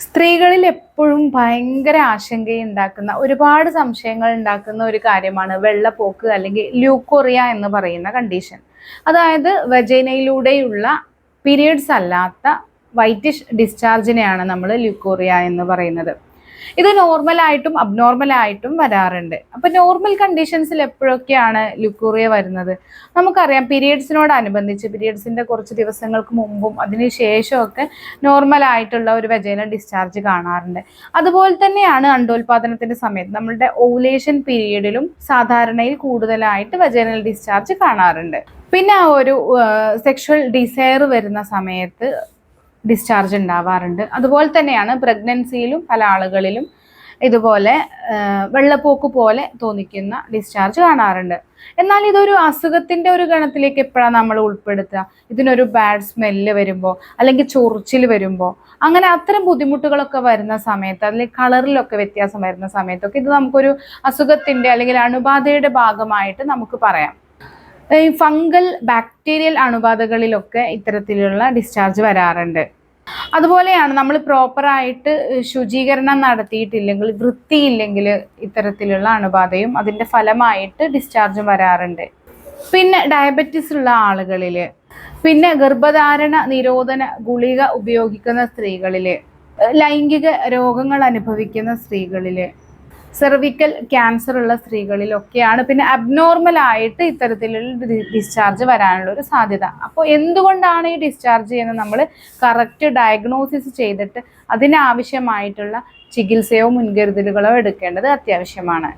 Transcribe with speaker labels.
Speaker 1: സ്ത്രീകളിൽ എപ്പോഴും ഭയങ്കര ആശങ്കയുണ്ടാക്കുന്ന ഒരുപാട് സംശയങ്ങൾ ഉണ്ടാക്കുന്ന ഒരു കാര്യമാണ് വെള്ളപ്പോക്ക് അല്ലെങ്കിൽ ല്യൂക്കോറിയ എന്ന് പറയുന്ന കണ്ടീഷൻ അതായത് വെജൈനയിലൂടെയുള്ള പീരിയഡ്സ് അല്ലാത്ത വൈറ്റിഷ് ഡിസ്ചാർജിനെയാണ് നമ്മൾ ല്യൂക്കോറിയ എന്ന് പറയുന്നത്. ഇത് അബ്നോർമൽ ആയിട്ടും വരാറുണ്ട്. അപ്പം നോർമൽ കണ്ടീഷൻസിൽ എപ്പോഴൊക്കെയാണ് ലുക്കൂറിയ വരുന്നത്? നമുക്കറിയാം പീരിയഡ്സിനോടനുബന്ധിച്ച് പീരിയഡ്സിന്റെ കുറച്ച് ദിവസങ്ങൾക്ക് മുമ്പും അതിന് ശേഷമൊക്കെ നോർമലായിട്ടുള്ള ഒരു വെജൈന ഡിസ്ചാർജ് കാണാറുണ്ട്. അതുപോലെ തന്നെയാണ് അണ്ടോൽപാദനത്തിന്റെ സമയത്ത് നമ്മളുടെ ഓവുലേഷൻ പീരീഡിലും സാധാരണയിൽ കൂടുതലായിട്ട് വെജൈനൽ ഡിസ്ചാർജ് കാണാറുണ്ട്. പിന്നെ ആ ഒരു സെക്ഷൽ ഡിസയർ വരുന്ന സമയത്ത് ഡിസ്ചാർജ് ഉണ്ടാവാറുണ്ട്. അതുപോലെ തന്നെയാണ് പ്രഗ്നൻസിയിലും പല ആളുകളിലും ഇതുപോലെ വെള്ളപ്പോക്ക് പോലെ തോന്നിക്കുന്ന ഡിസ്ചാർജ് കാണാറുണ്ട്. എന്നാൽ ഇതൊരു അസുഖത്തിന്റെ ഒരു ഗണത്തിലേക്ക് എപ്പോഴാണ് നമ്മൾ ഉൾപ്പെടുത്തുക? ഇതിനൊരു ബാഡ് സ്മെല്ല് വരുമ്പോൾ അല്ലെങ്കിൽ ചൊറിച്ചിൽ വരുമ്പോൾ അങ്ങനെ അത്തരം ബുദ്ധിമുട്ടുകളൊക്കെ വരുന്ന സമയത്ത് അല്ലെങ്കിൽ കളറിലൊക്കെ വ്യത്യാസം വരുന്ന സമയത്തൊക്കെ ഇത് നമുക്കൊരു അസുഖത്തിന്റെ അല്ലെങ്കിൽ അണുബാധയുടെ ഭാഗമായിട്ട് നമുക്ക് പറയാം. ഈ ഫംഗൽ ബാക്ടീരിയൽ അണുബാധകളിലൊക്കെ ഇത്തരത്തിലുള്ള ഡിസ്ചാർജ് വരാറുണ്ട്. അതുപോലെയാണ് നമ്മൾ പ്രോപ്പറായിട്ട് ശുചീകരണം നടത്തിയിട്ടില്ലെങ്കിൽ വൃത്തിയില്ലെങ്കിൽ ഇത്തരത്തിലുള്ള അണുബാധയും അതിന്റെ ഫലമായിട്ട് ഡിസ്ചാർജും വരാറുണ്ട്. പിന്നെ ഡയബറ്റിസ് ഉള്ള ആളുകളിൽ പിന്നെ ഗർഭധാരണ നിരോധന ഗുളിക ഉപയോഗിക്കുന്ന സ്ത്രീകളിൽ ലൈംഗിക രോഗങ്ങൾ അനുഭവിക്കുന്ന സ്ത്രീകളിൽ സെർവിക്കൽ ക്യാൻസർ ഉള്ള സ്ത്രീകളിലൊക്കെയാണ്. പിന്നെ അബ്നോർമൽ ആയിട്ട് ഇത്തരത്തിലുള്ള ഡിസ്ചാർജ് വരാനുള്ള ഒരു സാധ്യത. അപ്പോൾ എന്തുകൊണ്ടാണ് ഈ ഡിസ്ചാർജ് ചെയ്യുന്നത്? നമ്മൾ കറക്റ്റ് ഡയഗ്നോസിസ് ചെയ്തിട്ട് അതിനാവശ്യമായിട്ടുള്ള ചികിത്സയോ മുൻകരുതലുകളോ എടുക്കേണ്ടത് അത്യാവശ്യമാണ്.